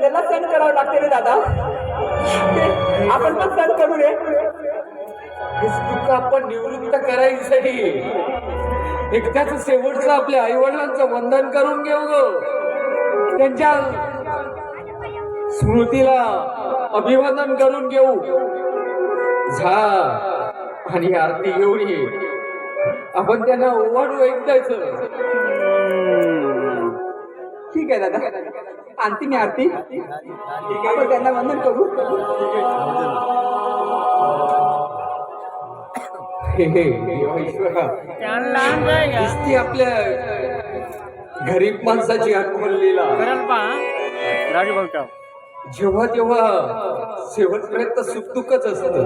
त्याला सण करावं लागते रे दादा. आपण पण सण करू रे. तुका आपण निवृत्त करायसाठी. एकदाच शेवटचं आपल्या आई वडिलांचं वंदन करून घेऊ ग. त्यांच्या स्मृतीला अभिवादन करून घेऊ. झा. आणि आरती घेऊन ये. आपण त्यांना ओवाळू एकदाच ठीक आहे दादा. आणती मी आरती. आपण त्यांना वंदन करू. हे हे. नुसती आपल्या गरीब माणसाची राजभाऊचा जेव्हा तेव्हा शेवटपर्यंत सुखदुःखच असत.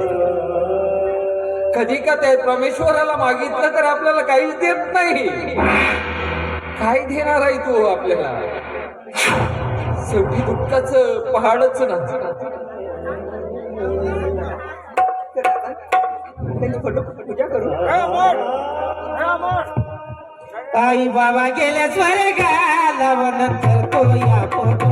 कधी का त्या परमेश्वराला मागितलं तर आपल्याला काहीच देत नाही. काय देणार आहे तो आपल्याला? शेवटी दुःखाच पहाडच ना तर पूजा करू. आई बाबा गेल्या स्वर्गाला वंदन करतो या फोटो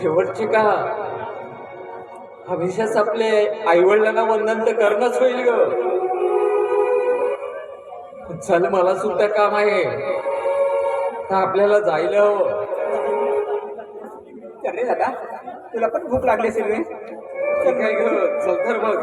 शेवटची का? हमेशाच आपले आईवडिलांना वंदन तर करणंच होईल ग. चल मला सुद्धा काम आहे. तर आपल्याला जायला हवं. अरे दादा तुला पण भूक लागली असेल काय ग चल तर बघ.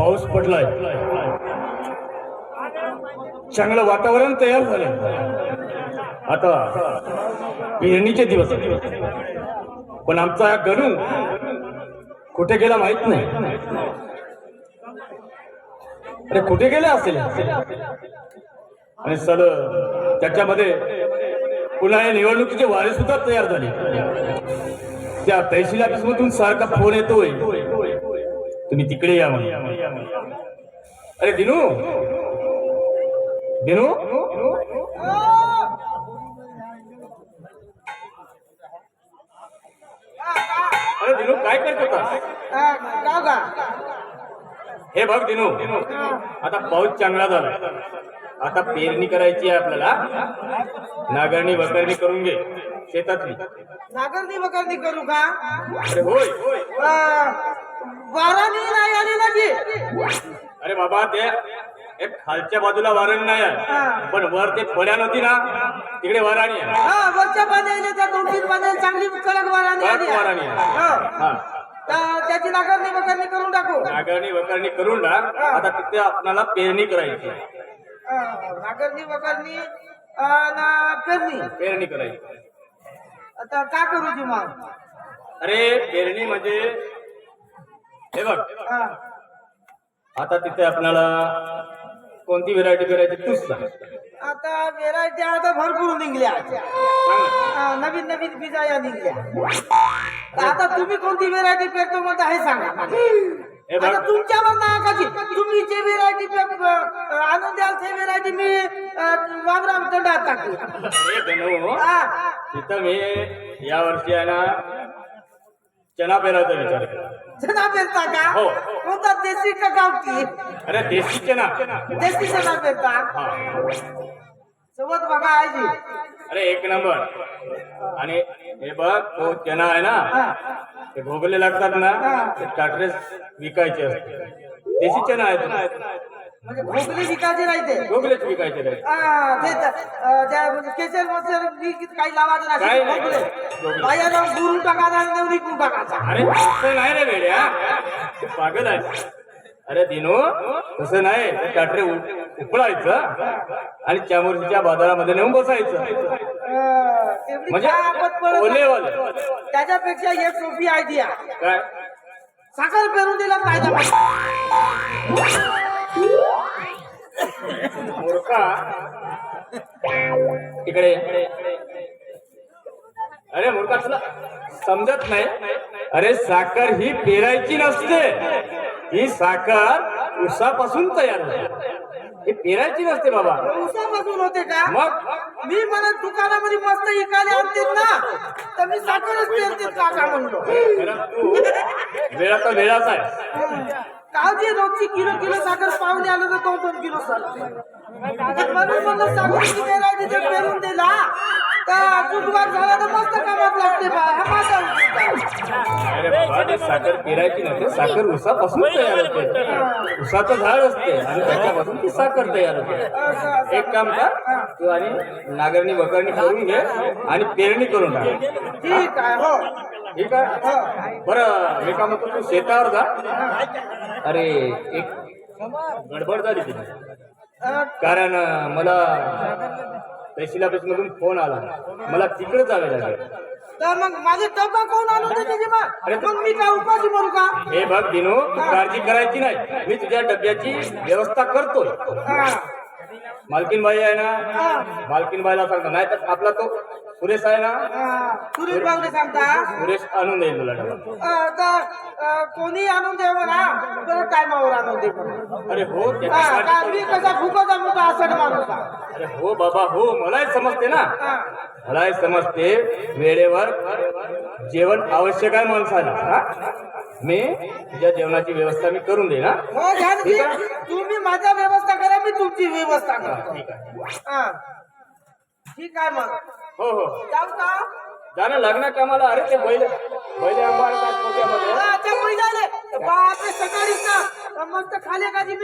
पाऊस पडलाय. चांगलं वातावरण तयार झालं आता पेरणीचे दिवस पण आमचा हा गणू कुठे गेला माहीत नाही. अरे कुठे गेले असेल? आणि सर त्याच्यामध्ये पुन्हा या निवडणुकीचे वारे सुद्धा तयार झाले. त्या तहसील ऑफिस मधून सारखा फोन येतोय. तुम्ही तिकडे या म्हणून. अरे दिनू! दिनू! अरे दिनू काय करत होता हे बघ दिनू. आता पाऊस चांगला झाला आता पेरणी करायची आहे आपल्याला. नागरणी वगरणी करून घे. शेतातली. नागरणी वगरणी करू का? अरे होय. वाराणी नाही आली ना जी अरे बाबा ते एक खालच्या बाजूला वारण नाही आहे. पण वर ते फळ्या नव्हती ना? तिकडे वाराणी आहे. हा वरच्या पाण्याने त्या दोन तीन पाण्याने चांगली कडक वाराणी आली. वाराणी आहे. हो. हा. त्याची नागरणी वगरणी करून टाकू. नागरणी वगरणी करून टाक. आता तिथे आपल्याला पेरणी करायची हा, नागरणी वगरणी आणि पेरणी. पेरणी करायची आता का करू जी मग? अरे पेरणी म्हणजे हे बघ. आता तिथे आपल्याला कोणती व्हेरायटी करायची तूच सांग आता व्हेरायटी आता भरपूर निघल्या. हा, नवीन नवीन बिजा या निघल्या तर आता तुम्ही कोणती व्हेरायटी पेरतो म्हणता हे सांगा मला. हे बघ आता तुमच्यावर नाकाची तुम्ही जे व्हेरायटी आणून द्याल ते व्हेरायटी मी वावराम दंडात टाकू हा. तिथं मी या वर्षी आहे ना चना पेरायचा विचार केला चना पेरता का हो. कोणता देशी का गावठी अरे देशी चना देशी चना पेरता हा. सोबत बघा आहे जी अरे एक नंबर आणि हे बघ तो चना आहे ना. ते भोगले लागतात ना हा. ते टाटरेस विकायचे असते देशी चना आहे तो. म्हणजे भोगली विकायची नाही ते. भोगलेच विकायचे नाही. हा, ते त्या म्हणजे काही लावायचं काही नाही. भोगले. बाया जाऊन गुरून टाकायचा आणि टाकायचा. अरे तसं नाही रे वेड्या तू पागल आहे. अरे दिनो तसं नाही. ते टाटरे उ- उपळायचं आणि चामोर्शीच्या बाजारामध्ये नेऊन बसायचं. एवढी म्हणजे काय आपत पडत ओले नाही. ओले त्याच्यापेक्षा एक सोपी आयडिया काय? साखर पेरून दिला फायदा मूर्खा. इकडे. अरे मूर्खा तुला समजत नाही. अरे साखर ही पेरायची नसते. ही साखर उसापासून तयार होते. ही पेरायची नसते बाबा. उसापासून होते का? मग? मी म्हणत दुकानामध्ये मस्त इकायला आणते ना. तर मी साखरच पेरते काका म्हणलो? वेळा तर वेळाच आहे. काळजी रोजची किलो किलो साखर पाहुणे आलं तर दोन दोन किलो म्हणून म्हणलं जर पेरून दिला? तर कुटुंबात झाला तर मस्त कामात लागते बा. हा माझा साखर पेरायची नसते साखर उसापासून तयार होते. उसाचं झाड असते आणि त्याच्यापासून ती साखर तयार होते. एक काम कर तू आणि नागरणी वगरणी करून घे आणि पेरणी करून टाक. ठीक आहे हो. ठीक आहे. बरं मी काय म्हणतो तू शेतावर जा. अरे एक गडबड झाली तिथे. अं, कारण मला तहसील ऑफिस मधून फोन आला. मला तिकडे जावे लागेल. तर मग माझे कोण मग मी काय उपाशी मरू का? हे बघ दिनू तू काळजी करायची नाही. मी तुझ्या डब्याची व्यवस्था करतोय. हा. मालकीन बाई आहे ना? मालकीन बाईला सांगतो. नाही तर आपला तो सुरेश आहे ना. सुरेश भाऊने सांगता सुरेश आणून देईल तुला डबा तर कोणी आणून दे म्हणा बरं टायमावर आणून दे अरे हो हा, त्याच्यासाठी का मी कसा फुकत मोठा असं माणूस आहे. अरे हो बाबा हो मलाही समजते ना हा. मलाही समजते वेळेवर जेवण आवश्यक आहे माणसाला हा? मी तुझ्या जेवणाची व्यवस्था मी करून देईन हा हो ठीक आहे. तुम्ही माझ्या व्यवस्था करा मी तुमची व्यवस्था करतो ठीक आहे हा. ठीक आहे मग हो हो. जाऊ का? जा ना लग्न कामाला. अरे ते बैल बैल अंबार काय पोट्यामध्ये हा, ते पुढे झाले बापरे सकाळीच ना मस्त खाली का मी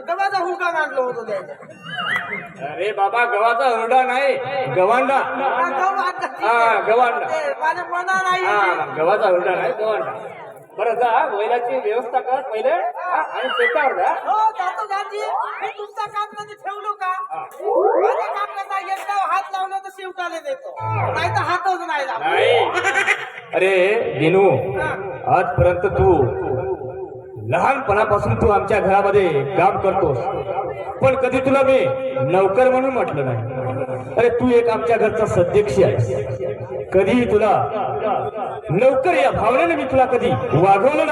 गव्हाचा हुडका मांडलो होतो त्याच्या अरे बाबा गव्हाचा हुरडा नाही. गवांडा. हा, गव्हा आता ठीक हा आहे. गवांडा. ते माझ्या मना नाही हा गव्हाचा हुरडा नाही गवांडा. बरं जा बैलाची व्यवस्था कर पहिले आणि शेतावर जा. हो जातो गांधी. मी तुमचं काम कधी ठेवलो का? माझं काम कसा एकदा हात लावला तर शिवटाले देतो. नाही तर हातच नाही नाही. अरे दिनू आजपर्यंत तू लहानपणापासून तू आमच्या घरामध्ये काम करतोस. पण कधी तुला मी नौकर म्हणून म्हटलं नाही. अरे तू एक आमच्या घरचा सध्यक्ष आहेस. कधीही तुला लवकर या भावनेने मी तुला कधी वागवलं नाही.